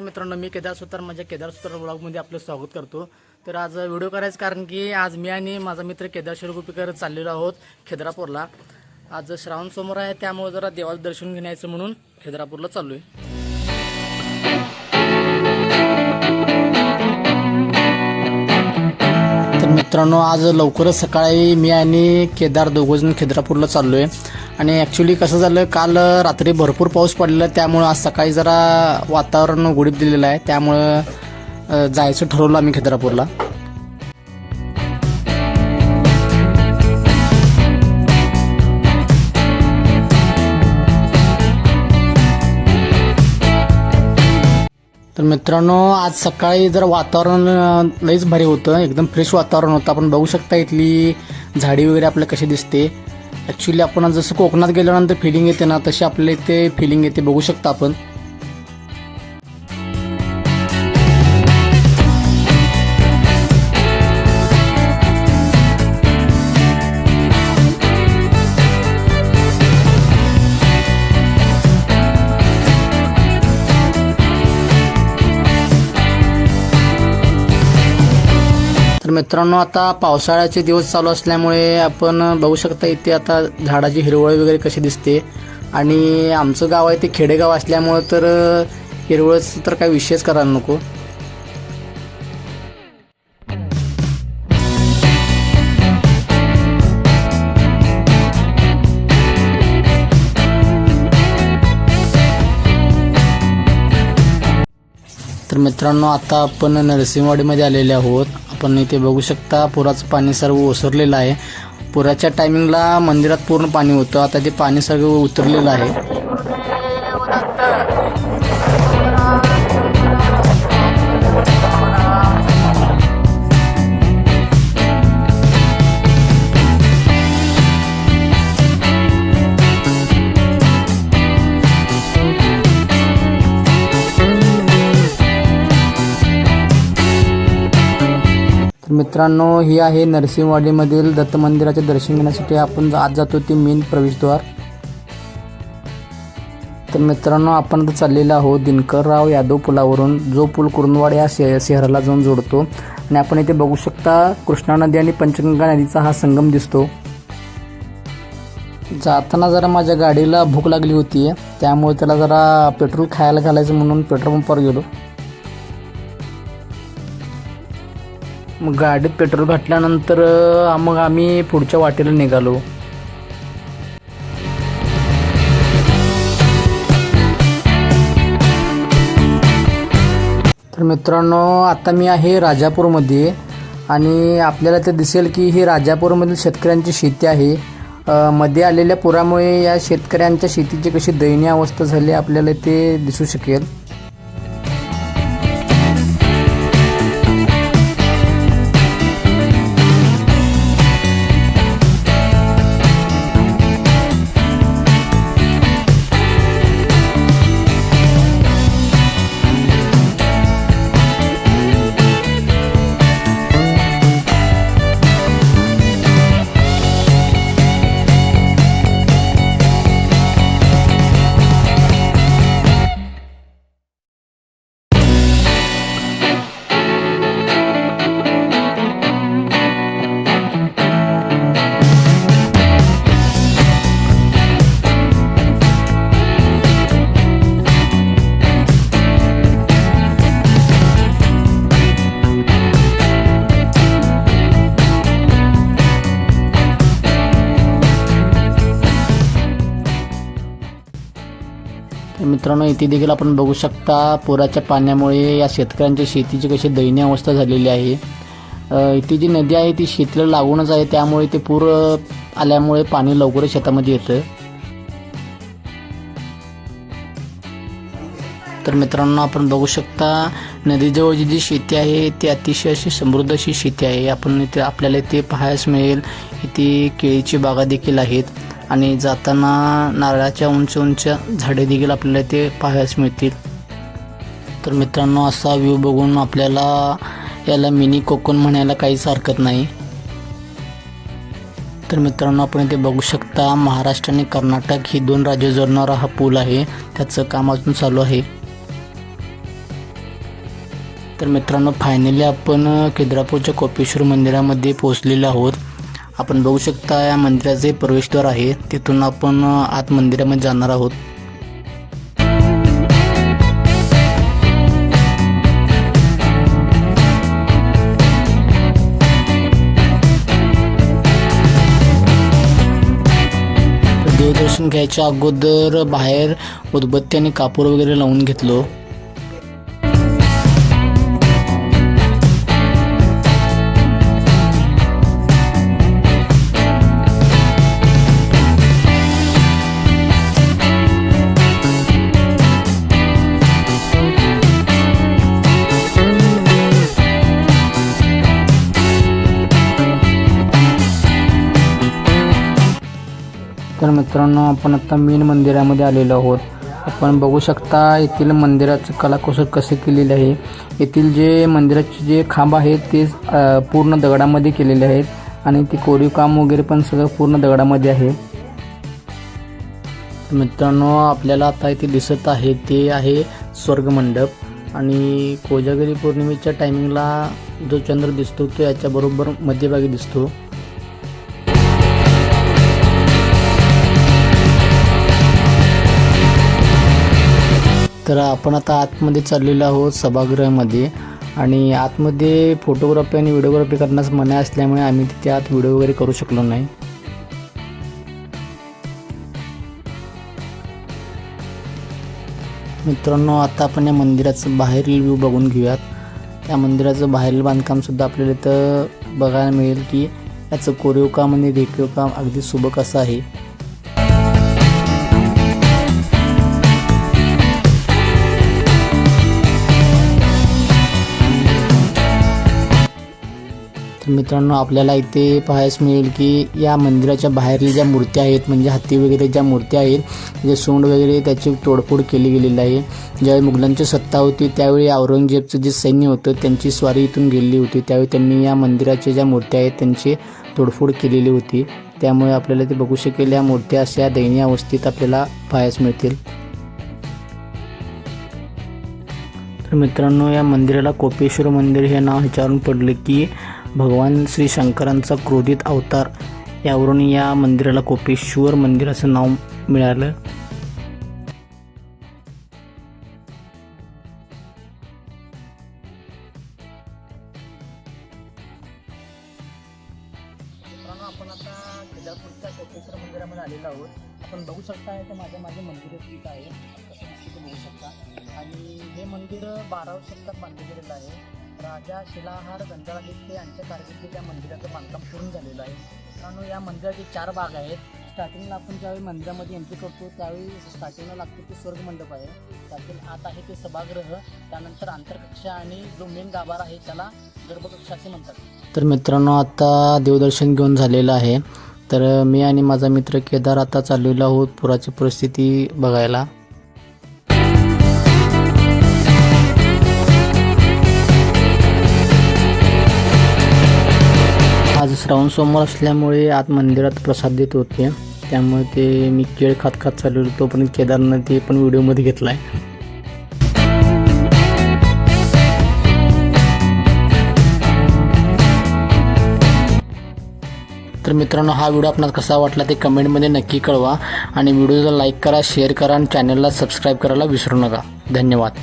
मित्रांनो मी केदार सुतार माझ्या केदार सुतार ब्लॉगमध्ये आपलं स्वागत करतो. तर आज व्हिडिओ करायचं कारण की आज मी आणि माझा मित्र केदार शिरगुपीकर चाललेलो आहोत खेद्रापूरला. आज श्रावण समोर आहे त्यामुळे जरा देवाचं दर्शन घेण्याचं म्हणून खेद्रापूरला चाललो आहे तर मित्रांनो आज लवकरच सकाळी मी आणि केदार दोघंजण खिद्रापूरला चाललो आहे आणि ॲक्च्युली कसं झालं काल रात्री भरपूर पाऊस पडलेला त्यामुळं आज सकाळी जरा वातावरण उघडीप दिलेलं आहे. त्यामुळं जायचं ठरवलं आम्ही खिद्रापूरला. तर मित्रांनो आज सकाळी जर वातावरण लईच भारी होतं. एकदम फ्रेश वातावरण होतं. आपण बघू शकता इथली झाडी वगैरे आपल्याला कशी दिसते. ॲक्च्युली आपण जसं कोकणात गेल्यानंतर फिलिंग येते ना तशी आपल्या इथे फिलिंग येते. बघू शकता आपण. मित्रांनो आता पावसाळ्याचे दिवस चालू असल्यामुळे आपण बघू शकता इथे आता झाडाची हिरवळ वगैरे कशी दिसते. आणि आमचं गाव आहे ते खेडेगाव असल्यामुळं तर हिरवळच तर काही विशेष करायला नको. तर मित्रांनो आता आपण नरसिंहवाडीमध्ये आलेले आहोत. आपण इथे बघू शकता पुराचं पाणी सर्व ओसरलेलं आहे. पुराच्या टायमिंगला मंदिरात पूर्ण पाणी होतं. आता ते पाणी सर्व उतरलेलं आहे. तर मित्रांनो ही आहे नरसिंहवाडीमधील दत्त मंदिराचे दर्शन घेण्यासाठी आपण आज जातो ती मेन प्रवेशद्वार. तर मित्रांनो आपण आता चाललेलो आहोत दिनकरराव यादव पुलावरून जो पूल कुरुंदवाड या शे शहराला जाऊन जोडतो. आणि आपण इथे बघू शकता कृष्णा नदी आणि पंचगंगा नदीचा हा संगम दिसतो. जाताना जरा माझ्या गाडीला भूक लागली होती त्यामुळे त्याला जरा पेट्रोल खायला घालायचं म्हणून पेट्रोल पंपावर गेलो. मग गाडीत पेट्रोल घातल्यानंतर मग आम्ही पुढच्या वाटेला निघालो. तर मित्रांनो आता मी आहे राजापूरमध्ये आणि आपल्याला ते दिसेल की ही राजापूरमधील शेतकऱ्यांची शेती आहे. मध्ये आलेल्या पुरामुळे या शेतकऱ्यांच्या शेतीची कशी दयनीय अवस्था झाली आपल्याला ते दिसू शकेल. मित्रांनो इथे देखील आपण बघू शकता पुराच्या पाण्यामुळे या शेतकऱ्यांच्या शेतीची कशी दयनीय अवस्था झालेली आहे. इथे जी नदी आहे ती शेतीला लागूनच आहे. त्यामुळे ते पूर आल्यामुळे पाणी लवकरच शेतामध्ये येतं. तर मित्रांनो आपण बघू शकता नदीजवळची जी शेती आहे ती अतिशय अशी समृद्ध अशी शेती आहे. आपण इथे आपल्याला इथे पाहायला मिळेल इथे केळीची बागा देखील आहेत. आणि जाताना नारळाच्या उंच उंच झाडे देखील आपल्याला ते पाहायला मिळतील. तर मित्रांनो असा व्ह्यू बघून आपल्याला याला मिनी कोकण म्हणायला काहीच हरकत नाही. तर मित्रांनो आपण इथे बघू शकता महाराष्ट्र आणि कर्नाटक ही दोन राज्य जोडणारा हा पूल आहे. त्याचं काम अजून चालू आहे. तर मित्रांनो फायनली आपण केद्रापूरच्या कोपेश्वर मंदिरामध्ये पोहोचलेलो आहोत. आपण बघू शकता या मंदिराचे प्रवेशद्वार आहे तिथून आपण आत मंदिरामध्ये जाणार आहोत. देवदर्शन घ्यायच्या अगोदर बाहेर उदबत्ती आणि कापूर वगैरे लावून घेतलो. मित्रांनो आपण आता मेन मंदिरामध्ये आलेलो आहोत. आपण बघू शकता येथील मंदिराचं कलाकुसर कसे केलेले आहे. येथील जे मंदिराचे जे खांब आहेत ते पूर्ण दगडामध्ये केलेले आहेत. आणि ते कोरीव काम वगैरे पण सगळं पूर्ण दगडामध्ये आहे. मित्रांनो आपल्याला आता इथे दिसत आहे ते आहे स्वर्गमंडप. आणि कोजागिरी पौर्णिमेच्या टायमिंगला जो चंद्र दिसतो तो याच्याबरोबर मध्यभागी दिसतो. तर आपण आता आतमध्ये चाललेलो आहोत सभागृहामध्ये. आणि आतमध्ये फोटोग्राफी आणि व्हिडिओग्राफी करण्यास मनाई असल्यामुळे आम्ही तिथे आत व्हिडिओ वगैरे करू शकलो नाही. मित्रांनो आता आपण या मंदिराचं बाहेरील व्ह्यू बघून घेऊयात. या मंदिराचं बाहेरील बांधकामसुद्धा आपल्याला इथं बघायला मिळेल की याचं कोरीव काम आणि रेखीव काम अगदी सुबक असं आहे. तर मित्रांनो आपल्याला इथे पाहायस मिळेल की या मंदिराच्या बाहेरील ज्या मूर्त्या आहेत म्हणजे हत्ती वगैरे ज्या मूर्त्या आहेत जे सोंड वगैरे त्याची तोडफोड केली गेलेली आहे. ज्यावेळी मुघलांची सत्ता होती त्यावेळी औरंगजेबचं जे सैन्य होतं त्यांची स्वारी इथून गेलेली होती. त्यावेळी त्यांनी या मंदिराच्या ज्या मूर्त्या आहेत त्यांची तोडफोड केलेली होती. त्यामुळे आपल्याला ते बघू शकेल या मूर्त्या अशा दयनीय अवस्थेत आपल्याला पाहायस मिळतील. तर मित्रांनो या मंदिराला कोपेश्वर मंदिर हे नाव ह्याच्यावरून पडले की भगवान श्री शंकरांचा क्रोधित अवतार. यावरून या मंदिराला कोपेश्वर मंदिर असं नाव मिळालं. आपण आता केदारपूरच्या कोपेश्वर मंदिरामध्ये आलेलो आहोत. आपण बघू शकता माझ्या माझे मंदिर ठीक आहे. कसं बघू शकता. आणि हे मंदिर बाराव्या शतकात बांधलं गेलेलं आहे. राजा शिलाहार गंधरादित्य यांच्या कारकिर्दीत या मंदिराचं बांधकाम पूर्ण झालेलं आहे. मित्रांनो या मंदिराचे चार भाग आहेत. स्टार्टिंगला आपण ज्यावेळी मंदिरामध्ये एंट्री करतो त्यावेळी स्टार्टिंगला लागतो ते स्वर्ग मंडप आहे. त्यातील आत आहे ते सभागृह त्यानंतर आंतरकक्षा आणि जो मेन गाभार आहे त्याला गर्भकक्षा असे म्हणतात. तर मित्रांनो आता देवदर्शन घेऊन झालेलं आहे. तर मी आणि माझा मित्र केदार आता चाललेलो आहोत पुराची परिस्थिती बघायला. श्रावण सोमवार असल्यामुळे आत मंदिरात प्रसाद देत होते. त्यामुळे ते मी केळ खात खात तो पण केदारनं ते पण व्हिडिओमध्ये घेतला आहे तर मित्रांनो हा व्हिडिओ आपणास कसा वाटला ते कमेंटमध्ये नक्की कळवा. आणि व्हिडिओला लाईक करा शेअर करा आणि चॅनलला सबस्क्राईब करायला विसरू नका. धन्यवाद.